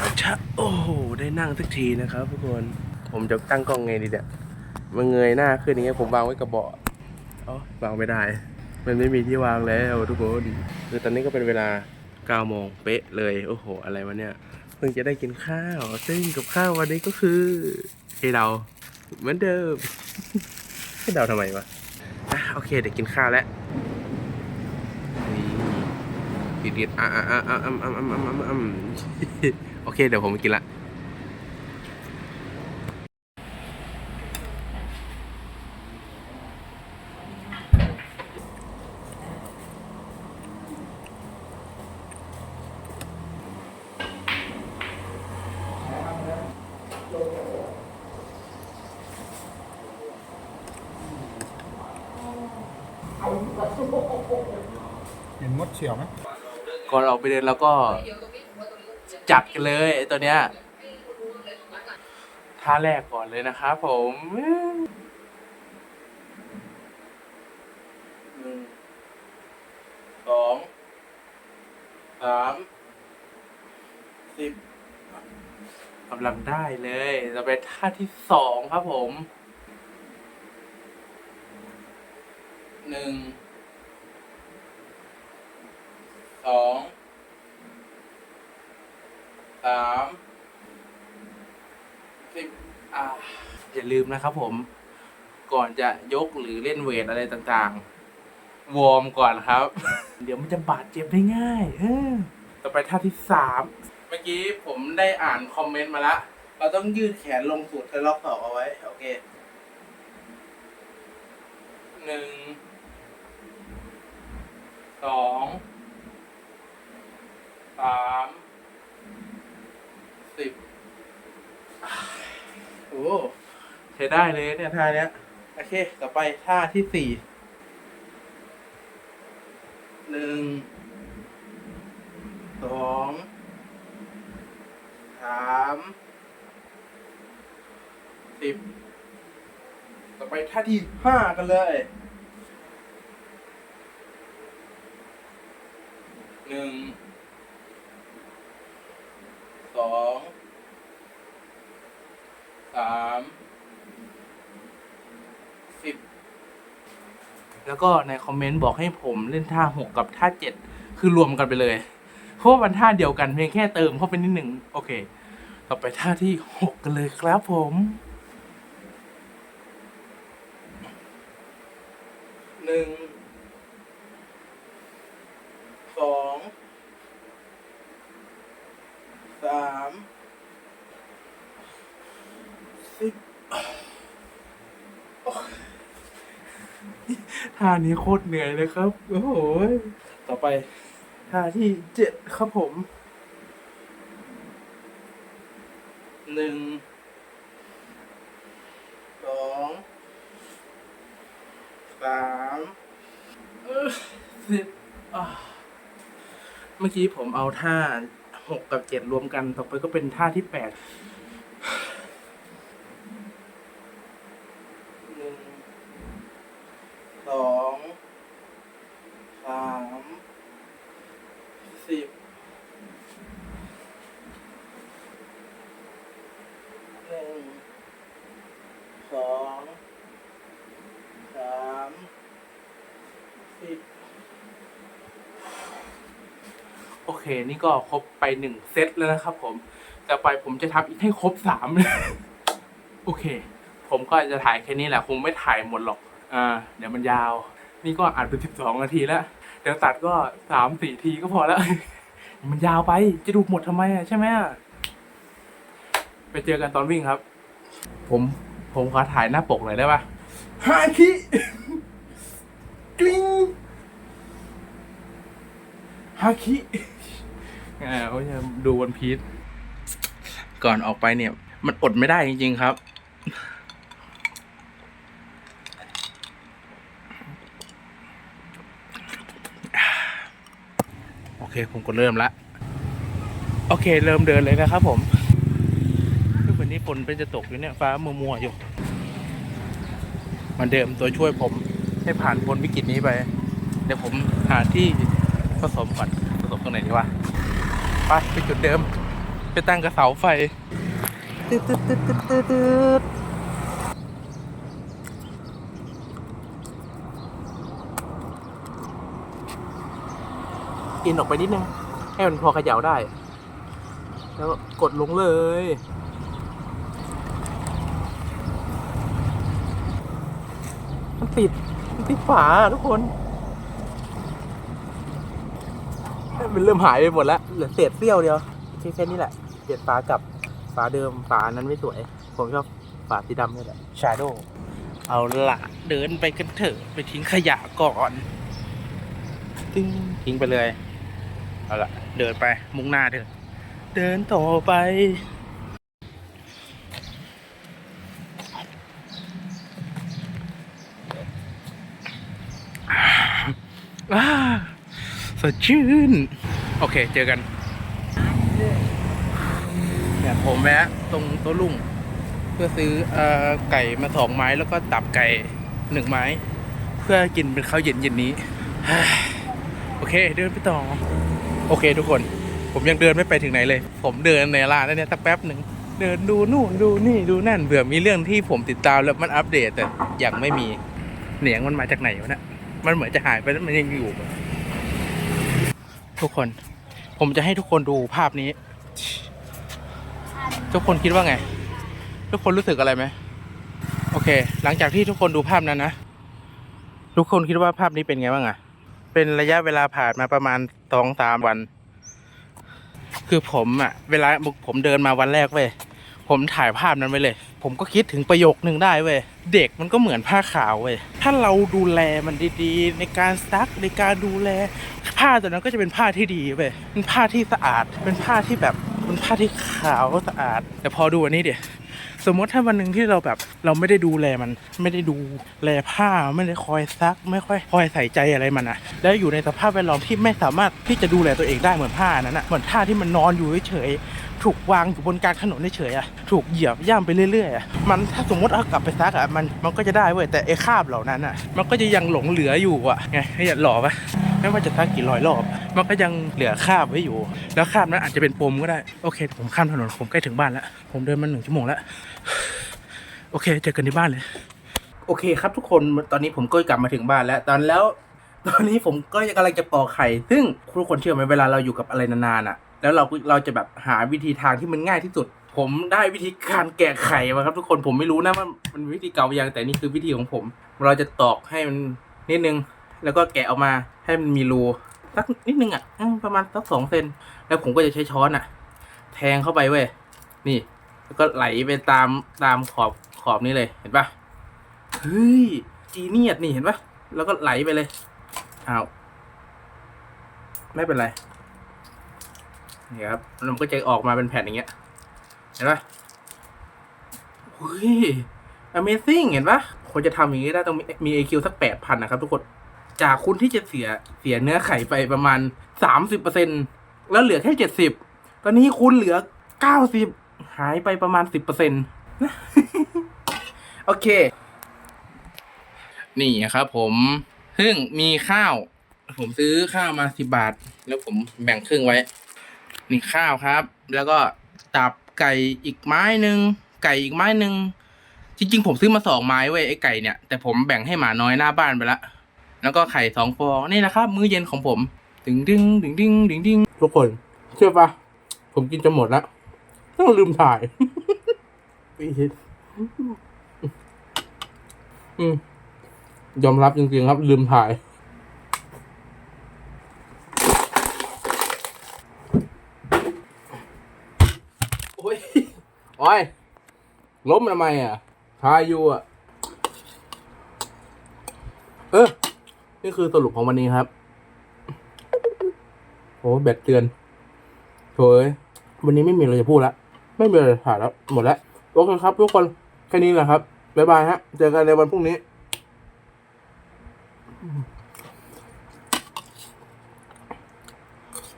อาชะโอ้โหได้นั่งสักทีนะครับทุกคนผมจะตั้งกล้องไงดีเนี่ยมันเงยหน้าขึ้นอย่างเงี้ยผมวางไว้กับเบาะเอ๋อวางไม่ได้ มันไม่มีที่วางแล้วทุกคนคือตอนนี้ก็เป็นเวลา9โมงเป๊ะเลยโอ้โห อะไรวะเนี่ยเพิ่งจะได้กินข้าว ซึ่งกับข้าววันนี้ก็คือให้เราเหมือนเดิมให้เราทำไมวะอะโอเคเดี๋ยวกินข้าวแล้วนี่ดีดๆอะอะอะอะอะอะอะอะอะอะ โอเคเดี๋ยวผมไปกินละเห็นมดเฉียวไหมก่อนออกไปเดินเราก็ จัดกันเลยตัวเนี้ยท่าแรกก่อนเลยนะครับผมหนึ่งสองสามสิบกำลังได้เลยจะไปท่าที่สองครับผมหนึ่งสอง สามสิบอ่าอย่าลืมนะครับผม ก่อนจะยกหรือเล่นเวทอะไรต่างๆ วอร์มก่อนครับ เดี๋ยวมันจะบาดเจ็บได้ง่ายเออต่อไปท่าที่สามเมื่อกี้ผมได้อ่านคอมเมนต์มาละ เราต้องยืดแขนลงสูดเทล็อกต่อเอาไว้ โอเคหนึ่งสองสาม สิบโอ้ใช้ได้เลยเนี่ยท่าเนี้ย โอเค ต่อไปท่าที่สี่หนึ่งสองสามสิบต่อไปท่าที่ห้ากันเลยหนึ่ง สองสามสิบแล้วก็ในคอมเมนต์บอกให้ผมเล่นท่าหกกับท่าเจ็ดคือรวมกันไปเลย เพราะว่ามันท่าเดียวกันเพียงแค่เติมเข้าไปนิดหนึ่งโอเค ต่อไปท่าที่หกกันเลยครับผมหนึ่งสองสามสิบโอ้ย ท่านี้โคตรเหนื่อยเลยครับ โอ้โหยต่อไปท่าที่เจ็ดครับผม หนึ่ง สอง สามเออสิบอ่าเมื่อกี้ผมเอาท่าหกกับเจ็ดรวมกัน ต่อไปก็เป็นท่าที่แปดหนึ่งสองสามสิบหนึ่งสองสามสิบ โอเค นี่ก็ครบไปหนึ่งเซตแล้วนะครับ ผมต่อไปผมจะทำอีกให้ครบสามโอเค ผมก็จะถ่ายแค่นี้แหละคงไม่ถ่ายหมดหรอกอ่าเดี๋ยวมันยาว นี่ก็อัดไปสิบสองนาทีแล้วเดี๋ยวตัดก็สามสี่ทีก็พอแล้ว มันยาวไปจะดูหมดทำไมอะใช่ไหมอะไปเจอกันตอนวิ่งครับ ผมผมขอถ่ายหน้าปกหน่อยได้ปะฮาคิกริ๊งฮาคิ อ่าเขาจะดูวันพีชก่อนออกไปเนี่ย มันอดไม่ได้จริง ๆ ครับ โอเค ผมก็เริ่มละ โอเค เริ่มเดินเลยนะครับผมคือวันนี้ฝนเป็นจะตกอยู่เนี่ย ฟ้ามัวๆอยู่เหมันเดิมตัวช่วยผมให้ผ่านพ้นวิกฤตนี้ไป เดี๋ยวผมหาที่ผสมก่อนผสมตรงไหนดีวะ ไปไปจุดเดิม ไปตั้งกับเสาไฟตึ๊ดตึ๊ดตึ๊ดตึ๊ดตึ๊ดตึ๊ดอินออกไปนิดนึง ให้มันพอเขย่าได้ แล้วกดลงเลยมันติดมันติดฝาทุกคน มันเริ่มหายไปหมดแล้วเหลือเศษเสี้ยวเดียวแค่แค่นี้แหละเปลี่ยนฝากลับฝาเดิมฝานั้นไม่สวย ผมชอบฝาสีดำนี่แหละชาโดเอาละเดินไปกันเถอะไปทิ้งขยะก่อนทิ้งทิ้งไปเลยเอาละเดินไปมุ่งหน้าเถอะ เดินต่อไป อ่า สดชื่น โอเค เจอกันเนี่ยผมแวะตรงโต๊ะลุงเพื่อซื้ออไก่มาสองไม้แล้วก็ตับไก่หนึ่งไม้ เพื่อกินเป็นข้าวเย็นเย็นนี้ โอเค เดินไปต่อ โอเค ทุกคน ผมยังเดินไม่ไปถึงไหนเลย ผมเดินในร้านนั่นเนี่ยสักแป๊บหนึ่งเดินดูนู่นดูนี่ดูนั่นเบื่อมีเรื่องที่ผมติดตามแล้วมันอัปเดตแต่ยังไม่มีเหนียงมันมาจากไหนวะเนะมันเหมือนจะหายไปแล้วมันยังอยู่ ทุกคน ผมจะให้ทุกคนดูภาพนี้ ทุกคนคิดว่าไง ทุกคนรู้สึกอะไรไหมโอเค หลังจากที่ทุกคนดูภาพนั้นนะทุกคนคิดว่าภาพนี้เป็นไงบ้างอะเป็นระยะเวลาผ่านมาประมาณสองสามวัน คือผมอะเวลาผมเดินมาวันแรกเว้ยผมถ่ายภาพนั้นไว้เลย ผมก็คิดถึงประโยคนึงได้เว้ย เด็กมันก็เหมือนผ้าขาวเว้ย ถ้าเราดูแลมันดีๆ ในการซักในการดูแล ผ้าตัวนั้นก็จะเป็นผ้าที่ดีเว้ยเป็นผ้าที่สะอาด เป็นผ้าที่แบบเป็นผ้าที่ขาวสะอาด แต่พอดูอันนี้เดี๋ยสมมติถ้าวันหนึ่งที่เราแบบเราไม่ได้ดูแลมัน ไม่ได้ดูแลผ้าไม่ได้คอยซัก ไม่ค่อยคอยใส่ใจอะไรมันอะแล้วอยู่ในสภาพแวดล้อมที่ไม่สามารถที่จะดูแลตัวเองได้เหมือนผ้านั้นอะเหมือนผ้าที่มันนอนอยู่เฉย ถูกวางอยู่บนกลางถนนเฉยๆอะถูกเหยียบย่ำไปเรื่อยๆอะมันถ้าสมมติเอากลับไปซักอะมันมันก็จะได้เว้ยแต่ไอ้คราบเหล่านั้นอะมันก็จะยังหลงเหลืออยู่อะไงให้อย่าหล่อปะไม่ว่าจะซักกี่ร้อยรอบ มันก็ยังเหลือคราบไว้อยู่ แล้วคราบนั้นอาจจะเป็นปมก็ได้โอเค ผมข้ามถนนผมใกล้ถึงบ้านแล้วผมเดินมาหนึ่งชั่วโมงแล้วโอเคเจอกันที่บ้านเลย โอเคครับทุกคนตอนนี้ผมก็กลับมาถึงบ้านแล้วตอนแล้ว ตอนนี้ผมก็กำลังจะปอกไข่ ซึ่งทุกคนเชื่อไหมเวลาเราอยู่กับอะไรนานๆอะ แล้วเราเราจะแบบหาวิธีทางที่มันง่ายที่สุด ผมได้วิธีการแกะไข่มาครับ ทุกคนผมไม่รู้นะว่ามันวิธีเก่าอยังแต่นี่คือวิธีของผม เราจะตอกให้มันนิดนึง แล้วก็แกะออกมาให้มันมีรูสักนิดนึงอะประมาณสักสองเซนแล้วผมก็จะใช้ช้อนอะ แทงเข้าไปเว้ยนี่ แล้วก็ไหลไปตามตามขอบขอบนี้เลยเห็นปะเฮ้ยจีเนียดนี่เห็นปะแล้วก็ไหลไปเลยอ้าวไม่เป็นไร นี่ครับแล้วมันก็จะออกมาเป็นแผ่นอย่างเงี้ย เห็นปะเฮ้ย Amazing เห็นปะคนจะทำอย่างนี้ได้ต้องมี AQ สักแปดพันนะครับทุกคน จากคุณที่จะเสียเสียเนื้อไข่ไปประมาณสามสิบเปอร์เซ็นแล้วเหลือแค่เจ็ดสิบตอนนี้คุณเหลือเก้าสิบหายไปประมาณสิบเปอร์เซ็นโอเค นี่ครับผมซึ่งมีข้าว ผมซื้อข้าวมาสิบาท แล้วผมแบ่งครึ่งไว้ นี่ข้าวครับ แล้วก็ตับไก่อีกไม้หนึ่งไก่อีกไม้หนึ่งจริงๆ ผมซื้อมาสองไม้เว้ยไอ้ไก่เนี่ยแต่ผมแบ่งให้หมาน้อยหน้าบ้านไปละแล้วก็ไข่สองฟองนี่นะครับ มื้อเย็นของผมดึงดึงดึงดึงดึงดึงทุกคน เชื่อปะผมกินจะหมดล้วต้องลืมถ่ายอืมยอมรับจริงๆครับ ลืมถ่าย โอ้ย โอ้ยล้มทำไมอะทายอยู่อะ เออ นี่คือสรุปของวันนี้ครับ โอ้แบตเตือนโถยวันนี้ไม่มีอะไรจะพูดละ ไม่มีอะไรถ่ายแล้ว หมดแล้ว โอเคครับ ทุกคน แค่นี้แหละครับ บ๊ายบายฮะ เจอกันในวันพรุ่งนี้